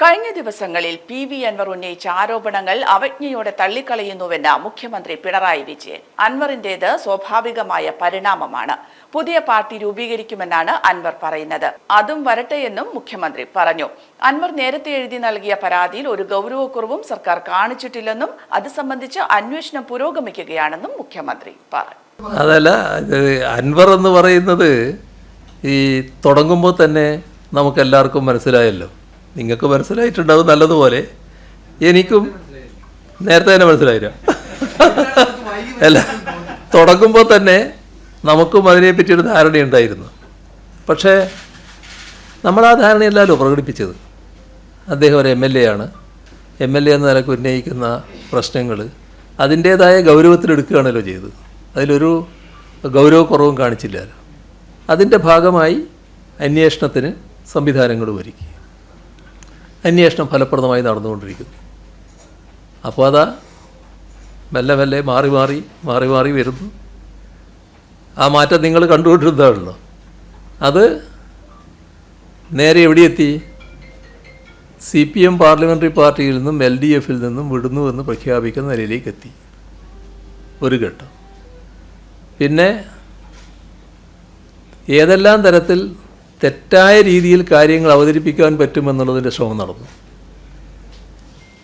കഴിഞ്ഞ ദിവസങ്ങളിൽ P V Anwar ഉന്നയിച്ച ആരോപണങ്ങൾ അവജ്ഞയോടെ തള്ളിക്കളയുന്നുവെന്ന് മുഖ്യമന്ത്രി പിണറായി വിജയൻ. അൻവറിന്റേത് സ്വാഭാവികമായ പരിണാമമാണ്. പുതിയ പാർട്ടി രൂപീകരിക്കുമെന്നാണ് അൻവർ പറയുന്നത്. അതും വരട്ടെ എന്നും മുഖ്യമന്ത്രി പറഞ്ഞു. അൻവർ നേരത്തെ എഴുതി നൽകിയ പരാതിയിൽ ഒരു ഗൗരവക്കുറവും സർക്കാർ കാണിച്ചിട്ടില്ലെന്നും അത് സംബന്ധിച്ച് അന്വേഷണം പുരോഗമിക്കുകയാണെന്നും മുഖ്യമന്ത്രി പറഞ്ഞു. അതല്ല അൻവർ എന്ന് പറയുന്നത് ഈ തുടങ്ങുമ്പോൾ തന്നെ നമുക്കെല്ലാവർക്കും മനസ്സിലായല്ലോ. നിങ്ങൾക്ക് മനസ്സിലായിട്ടുണ്ടാവും നല്ലതുപോലെ. എനിക്കും നേരത്തെ തന്നെ മനസ്സിലായില്ല. അല്ല തുടങ്ങുമ്പോൾ തന്നെ നമുക്കും അതിനെപ്പറ്റി ഒരു ധാരണയുണ്ടായിരുന്നു പക്ഷേ നമ്മൾ ആ ധാരണയല്ലല്ലോ പ്രകടിപ്പിച്ചത്? അദ്ദേഹം ഒരു എം എൽ എ ആണ്. എം എൽ എ എന്ന നിലയ്ക്ക് ഉന്നയിക്കുന്ന പ്രശ്നങ്ങൾ അതിന്റേതായ ഗൗരവത്തിലെടുക്കുകയാണല്ലോ ചെയ്തത്. അതിലൊരു ഗൗരവക്കുറവും കാണിച്ചില്ല അതിന്റെ ഭാഗമായി അന്വേഷണത്തിന് സംവിധാനങ്ങൾ ഒരുക്കി. അന്വേഷണം ഫലപ്രദമായി നടന്നുകൊണ്ടിരിക്കുന്നു. അപ്പോൾ അതാ മെല്ലെ മെല്ലെ മാറി മാറി മാറി മാറി വരുന്നു. ആ മാറ്റം നിങ്ങൾ കണ്ടുകൊണ്ടിരുന്നതാണല്ലോ. അത് നേരെ എവിടെയെത്തി? സി പി എം പാർലമെന്ററി പാർട്ടിയിൽ നിന്നും എൽ ഡി എഫിൽ നിന്നും വിടുന്നുവെന്ന് പ്രഖ്യാപിക്കുന്ന നിലയിലേക്ക് എത്തി ഒരു ഘട്ടം. പിന്നെ ഏതെല്ലാം തരത്തിൽ തെറ്റായ രീതിയിൽ കാര്യങ്ങൾ അവതരിപ്പിക്കാൻ പറ്റുമെന്നുള്ളതിന്റെ ശ്രമം നടന്നു.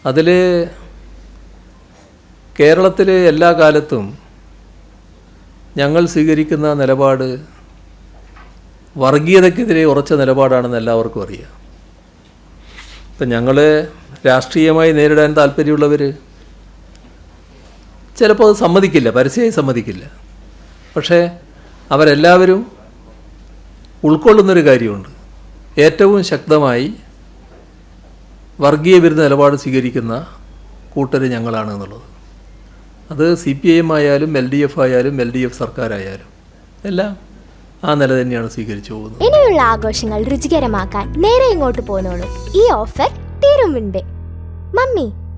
അതിൽ കേരളത്തിൽ എല്ലാ കാലത്തും ഞങ്ങൾ സ്വീകരിക്കുന്ന നിലപാട് വർഗീയതയ്ക്കെതിരെ ഉറച്ച നിലപാടാണെന്ന് എല്ലാവർക്കും അറിയാം. ഇപ്പം ഞങ്ങൾ രാഷ്ട്രീയമായി നേരിടാൻ താല്പര്യമുള്ളവർ ചിലപ്പോൾ അത് സമ്മതിക്കില്ല പരസ്യമായി സമ്മതിക്കില്ല. പക്ഷേ അവരെല്ലാവരും ഉൾക്കൊള്ളുന്നൊരു കാര്യമുണ്ട്. ഏറ്റവും ശക്തമായി വർഗീയ വിരുദ്ധ നിലപാട് സ്വീകരിക്കുന്ന കൂട്ടർ ഞങ്ങളാണ് എന്നുള്ളത് അത് സി പി ഐ എം ആയാലും എൽ ഡി എഫ് ആയാലും എൽ ഡി എഫ് സർക്കാരായാലും എല്ലാം ആ നില തന്നെയാണ് സ്വീകരിച്ചു പോകുന്നത്. ഇനിയുള്ള ആഘോഷങ്ങൾ രുചികരമാക്കാൻ നേരെ ഇങ്ങോട്ട് പോന്നോളൂ. ഈ ഓഫർ തീരുമുണ്ട് മമ്മി